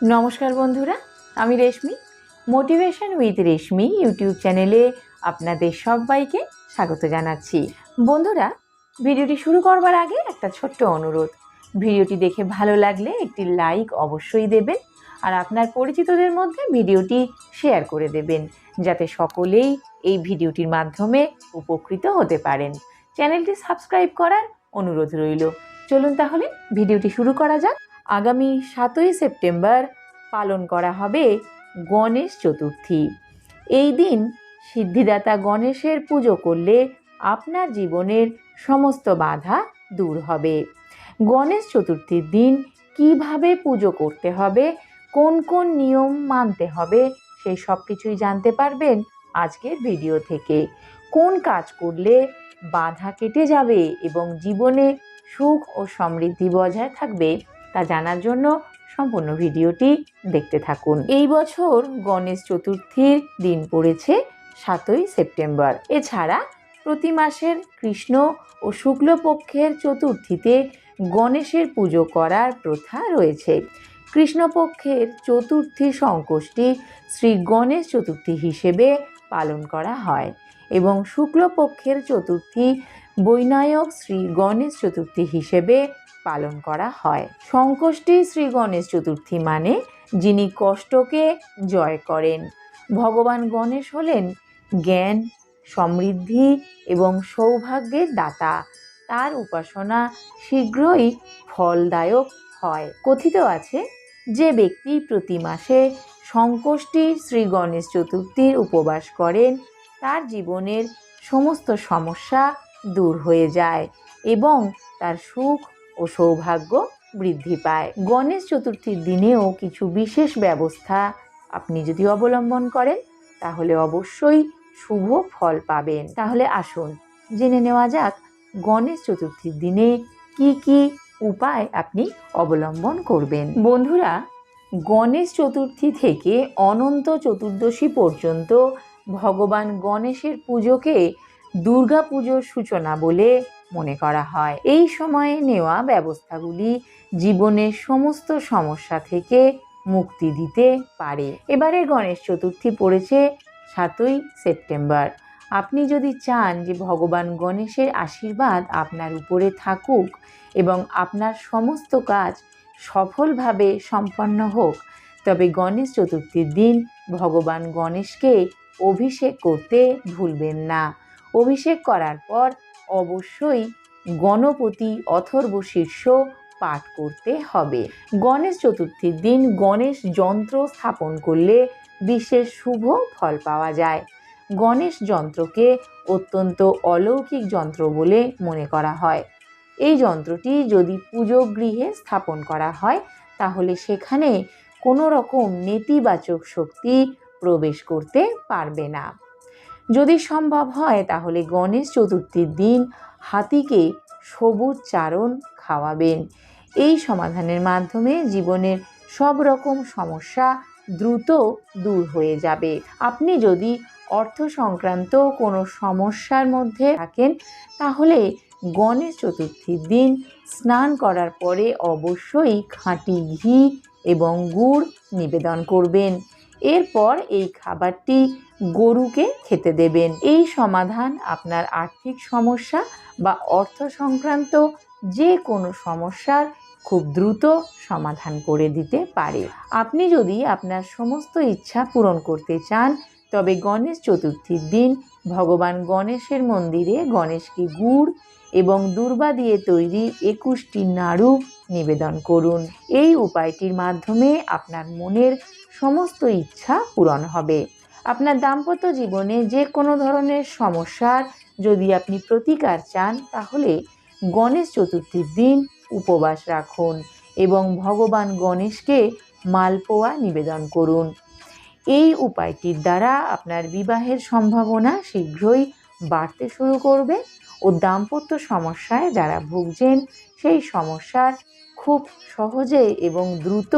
নমস্কার বন্ধুরা, আমি Reshmi motivation with Reshmi YouTube চ্যানেলে আপনাদের সবাইকে স্বাগত জানাচ্ছি। বন্ধুরা, ভিডিওটি শুরু করবার আগে একটা ছোট্ট অনুরোধ। ভিডিওটি দেখে ভালো লাগলে একটি লাইক অবশ্যই দেবেন আর আপনার পরিচিতদের মধ্যে ভিডিওটি শেয়ার করে দেবেন, যাতে সকলেই এই ভিডিওটির মাধ্যমে উপকৃত হতে পারেন। চ্যানেলটি সাবস্ক্রাইব করার অনুরোধ রইল। চলুন তাহলে ভিডিওটি শুরু করা যাক। আগামী সাতই সেপ্টেম্বর পালন করা হবে গণেশ চতুর্থী। এই দিন সিদ্ধিদাতা গণেশের পুজো করলে আপনার জীবনের সমস্ত বাধা দূর হবে। গণেশ চতুর্থীর দিন কীভাবে পুজো করতে হবে, কোন কোন নিয়ম মানতে হবে সেই সব কিছুই জানতে পারবেন আজকের ভিডিও থেকে। কোন কাজ করলে বাধা কেটে যাবে এবং জীবনে সুখ ও সমৃদ্ধি বজায় থাকবে তা জানার জন্য সম্পূর্ণ ভিডিওটি দেখতে থাকুন। এই বছর গণেশ চতুর্থীর দিন পড়েছে সাতই সেপ্টেম্বর। এছাড়া প্রতি মাসের কৃষ্ণ ও শুক্লপক্ষের চতুর্থীতে গণেশের পুজো করার প্রথা রয়েছে। কৃষ্ণপক্ষের চতুর্থী সংকোষ্ঠী শ্রী গণেশ চতুর্থী হিসেবে পালন করা হয় এবং শুক্লপক্ষের চতুর্থী বৈনায়ক শ্রী গণেশ চতুর্থী হিসেবে পালন করা হয়। সংকষ্টি শ্রী গণেশ চতুর্থী মানে যিনি কষ্টকে জয় করেন। ভগবান গণেশ হলেন জ্ঞান, সমৃদ্ধি এবং সৌভাগ্যের দাতা। তার উপাসনা শীঘ্রই ফলদায়ক হয়। কথিত আছে যে ব্যক্তি প্রতি মাসে সংকষ্টি শ্রী গণেশ চতুর্থীর উপবাস করেন, তার জীবনের সমস্ত সমস্যা দূর হয়ে যায় এবং তার সুখ ও সৌভাগ্য বৃদ্ধি পায়। গণেশ চতুর্থীর দিনেও কিছু বিশেষ ব্যবস্থা আপনি যদি অবলম্বন করেন, তাহলে অবশ্যই শুভ ফল পাবেন। তাহলে আসুন, জেনে নেওয়া যাক গণেশ চতুর্থীর দিনে কি কি উপায় আপনি অবলম্বন করবেন। বন্ধুরা, গণেশ চতুর্থী থেকে অনন্ত চতুর্দশী পর্যন্ত ভগবান গণেশের পুজোকে দুর্গা পুজোর সূচনা বলে মনে করা হয়। এই সময়ে নেওয়া ব্যবস্থাগুলি জীবনের সমস্ত সমস্যা থেকে মুক্তি দিতে পারে। এবারে গণেশ চতুর্থী পড়েছে সাতই সেপ্টেম্বর। আপনি যদি চান যে ভগবান গণেশের আশীর্বাদ আপনার উপরে থাকুক এবং আপনার সমস্ত কাজ সফলভাবে সম্পন্ন হোক, তবে গণেশ চতুর্থীর দিন ভগবান গণেশকে অভিষেক করতে ভুলবেন না। অভিষেক করার পর অবশ্যই গণপতি অথর্ব শীর্ষ পাঠ করতে হবে। গণেশ চতুর্থীর দিন গণেশ যন্ত্র স্থাপন করলে বিশেষ শুভ ফল পাওয়া যায়। গণেশ যন্ত্রকে অত্যন্ত অলৌকিক যন্ত্র বলে মনে করা হয়। এই যন্ত্রটি যদি পুজো গৃহে স্থাপন করা হয়, তাহলে সেখানে কোনো রকম নেতিবাচক শক্তি প্রবেশ করতে পারবে না। যদি সম্ভব হয়, তাহলে গণেশ চতুর্থীর দিন হাতিকে সবুজ চারণ খাওয়াবেন। এই সমাধানের মাধ্যমে জীবনের সব রকম সমস্যা দ্রুত দূর হয়ে যাবে। আপনি যদি অর্থ সংক্রান্ত কোনো সমস্যার মধ্যে থাকেন, তাহলে গণেশ চতুর্থীর দিন স্নান করার পরে অবশ্যই খাঁটি ঘি এবং গুড় নিবেদন করবেন। এরপর এই খাবারটি গরুকে খেতে দেবেন। এই সমাধান আপনার আর্থিক সমস্যা বা অর্থ সংক্রান্ত যে কোনো সমস্যার খুব দ্রুত সমাধান করে দিতে পারে। আপনি যদি আপনার সমস্ত ইচ্ছা পূরণ করতে চান, তবে গণেশ চতুর্থীর দিন ভগবান গণেশের মন্দিরে গণেশকে গুড় এবং দুর্বা দিয়ে তৈরি একুশটি নাড়ু নিবেদন করুন। এই উপায়টির মাধ্যমে আপনার মনের সমস্ত ইচ্ছা পূরণ হবে। আপনার দাম্পত্য জীবনে যে কোনো ধরনের সমস্যার যদি আপনি প্রতিকার চান, তাহলে গণেশ চতুর্থীর দিন উপবাস রাখুন এবং ভগবান গণেশকে মালপোয়া নিবেদন করুন। এই উপায়টির দ্বারা আপনার বিবাহের সম্ভাবনা শীঘ্রই বাড়তে শুরু করবে ও দাম্পত্য সমস্যায় যারা ভুগছেন, সেই সমস্যার খুব সহজে এবং দ্রুত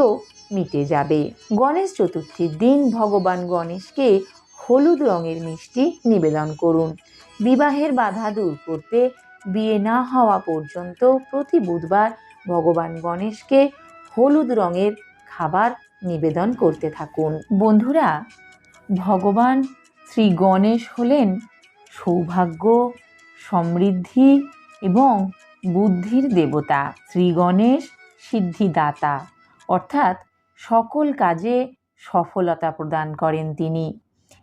মিটে যাবে। গণেশ চতুর্থীর দিন ভগবান গণেশকে হলুদ রঙের মিষ্টি নিবেদন করুন। বিবাহের বাধা দূর করতে বিয়ে না হওয়া পর্যন্ত প্রতি বুধবার ভগবান গণেশকে হলুদ রঙের খাবার নিবেদন করতে থাকুন। বন্ধুরা, ভগবান শ্রী গণেশ হলেন সৌভাগ্য, সমৃদ্ধি এবং বুদ্ধির দেবতা। শ্রী গণেশ সিদ্ধিদাতা। অর্থাৎ সকল কাজে সফলতা প্রদান করেন তিনি।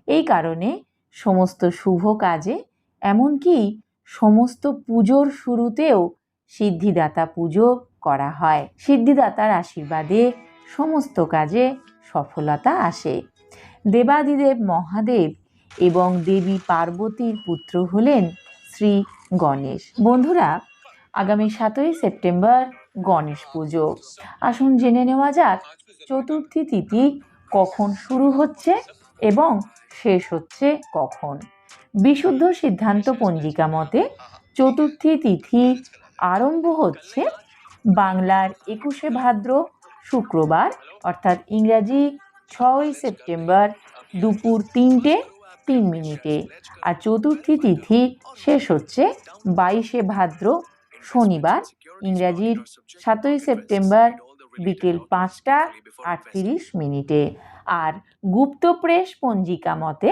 এই কারণে সমস্ত শুভ কাজে, এমনকি সমস্ত পুজোর শুরুতেও সিদ্ধিদাতা পুজো করা হয়। সিদ্ধিদাতার আশীর্বাদে সমস্ত কাজে সফলতা আসে। দেবাদিদেব মহাদেব এবং দেবী পার্বতীর পুত্র হলেন শ্রী গণেশ। বন্ধুরা, আগামী সাতই সেপ্টেম্বর গণেশ পুজো। আসুন জেনে নেওয়া যাক, চতুর্থী তিথি কখন শুরু হচ্ছে এবং শেষ হচ্ছে কখন? বিশুদ্ধ সিদ্ধান্ত পঞ্জিকা মতে, চতুর্থী তিথি আরম্ভ হচ্ছে বাংলার একুশে ভাদ্র শুক্রবার, অর্থাৎ ইংরাজি ছয়ই সেপ্টেম্বর দুপুর তিনটে তিন মিনিটে। আর চতুর্থী তিথি শেষ হচ্ছে বাইশে ভাদ্র শনিবার ইংরাজির সাতই সেপ্টেম্বর বিকেল পাঁচটা আটত্রিশ মিনিটে। আর গুপ্ত প্রেস পঞ্জিকা মতে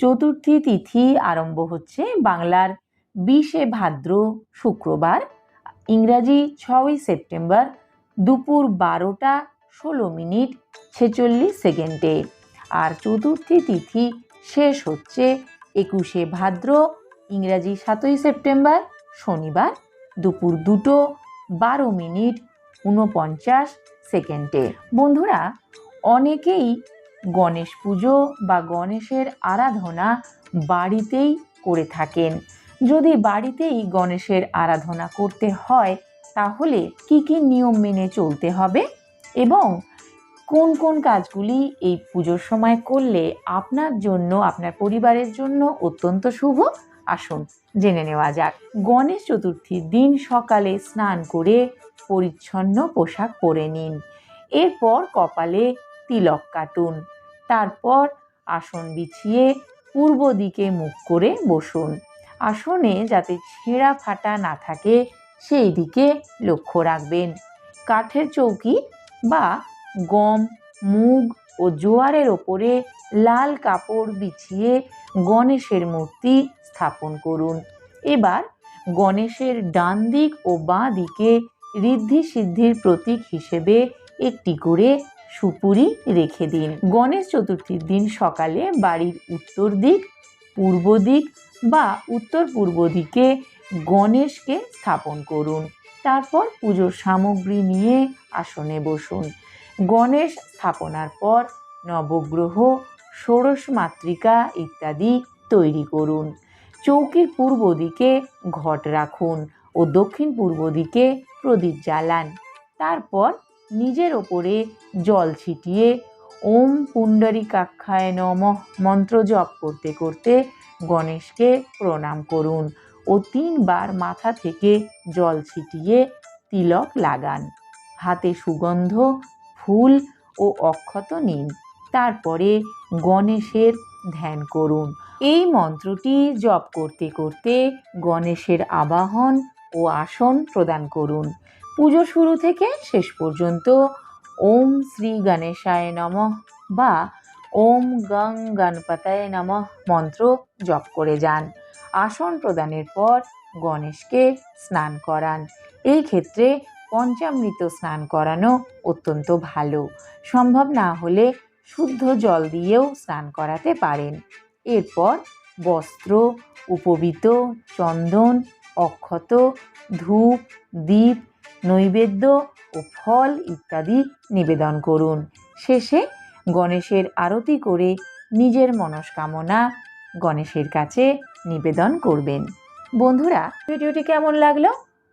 চতুর্থী তিথি আরম্ভ হচ্ছে বাংলার বিশে ভাদ্র শুক্রবার, ইংরাজি ছয়ই সেপ্টেম্বর দুপুর বারোটা ষোলো মিনিট ছেচল্লিশ সেকেন্ডে। আর চতুর্থী তিথি শেষ হচ্ছে একুশে ভাদ্র, ইংরাজি সাতই সেপ্টেম্বর, শনিবার দুপুর দুটো বারো মিনিট ঊনপঞ্চাশ সেকেন্ডে। বন্ধুরা, অনেকেই গণেশ পুজো বা গণেশের আরাধনা বাড়িতেই করে থাকেন। যদি বাড়িতেই গণেশের আরাধনা করতে হয়, তাহলে কি কি নিয়ম মেনে চলতে হবে এবং কোন কোন কাজগুলি এই পুজোর সময় করলে আপনার জন্য, আপনার পরিবারের জন্য অত্যন্ত শুভ আসুন, জেনে নেওয়া যাক। গণেশ চতুর্থীর দিন সকালে স্নান করে পরিচ্ছন্ন পোশাক পরে নিন। এরপর কপালে তিলক কাটুন। তারপর আসন বিছিয়ে পূর্ব দিকে মুখ করে বসুন। আসনে যাতে ছেঁড়া ফাটা না থাকে, সেই দিকে লক্ষ্য রাখবেন। কাঠের চৌকি বা গম, মুগ ও জোয়ারের ওপরে লাল কাপড় বিছিয়ে গণেশের মূর্তি স্থাপন করুন। এবার গণেশের ডান দিক ও বাঁ দিকে ঋদ্ধি সিদ্ধির প্রতীক হিসেবে একটি করে সুপুরি রেখে দিন। গণেশ চতুর্থীর দিন সকালে বাড়ির উত্তর দিক, পূর্ব দিক বা উত্তর পূর্ব দিকে গণেশকে স্থাপন করুন। তারপর পুজোর সামগ্রী নিয়ে আসনে বসুন। গণেশ স্থাপনার পর নবগ্রহ, ষোড়শ মাতৃকা ইত্যাদি তৈরি করুন। চৌকির পূর্ব দিকে ঘট রাখুন ও দক্ষিণ পূর্ব দিকে প্রদীপ জ্বালান। তারপর নিজের ওপরে জল ছিটিয়ে ওম পুণ্ডরিকাক্ষায় নম মন্ত্র জপ করতে করতে গণেশকে প্রণাম করুন ও তিনবার মাথা থেকে জল ছিটিয়ে তিলক লাগান। হাতে সুগন্ধ, ফুল ও অক্ষত নিন। তারপরে গণেশের ধ্যান করুন। এই মন্ত্রটি জপ করতে করতে গণেশের আবাহন ও আসন প্রদান করুন। পুজো শুরু থেকে শেষ পর্যন্ত ওম শ্রী গণেশায় নমঃ বা ওম গং গণপতায় নমঃ মন্ত্র জপ করে যান। আসন প্রদানের পর গণেশকে স্নান করান। এই ক্ষেত্রে পঞ্চামৃত স্নান করানো অত্যন্ত ভালো। সম্ভব না হলে শুদ্ধ জল দিয়েও স্নান করাতে পারেন। এরপর বস্ত্র, উপবিত, চন্দন, অক্ষত, ধূপ, দীপ, নৈবেদ্য ও ফল ইত্যাদি নিবেদন করুন। শেষে গণেশের আরতি করে নিজের মনস্কামনা গণেশের কাছে নিবেদন করবেন। বন্ধুরা, ভিডিওটি কেমন লাগল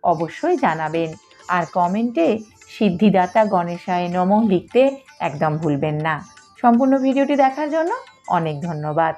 অবশ্যই জানাবেন। আর কমেন্টে সিদ্ধিদাতা গণেশায় নমঃ লিখতে একদম ভুলবেন না। সম্পূর্ণ ভিডিওটি দেখার জন্য অনেক ধন্যবাদ।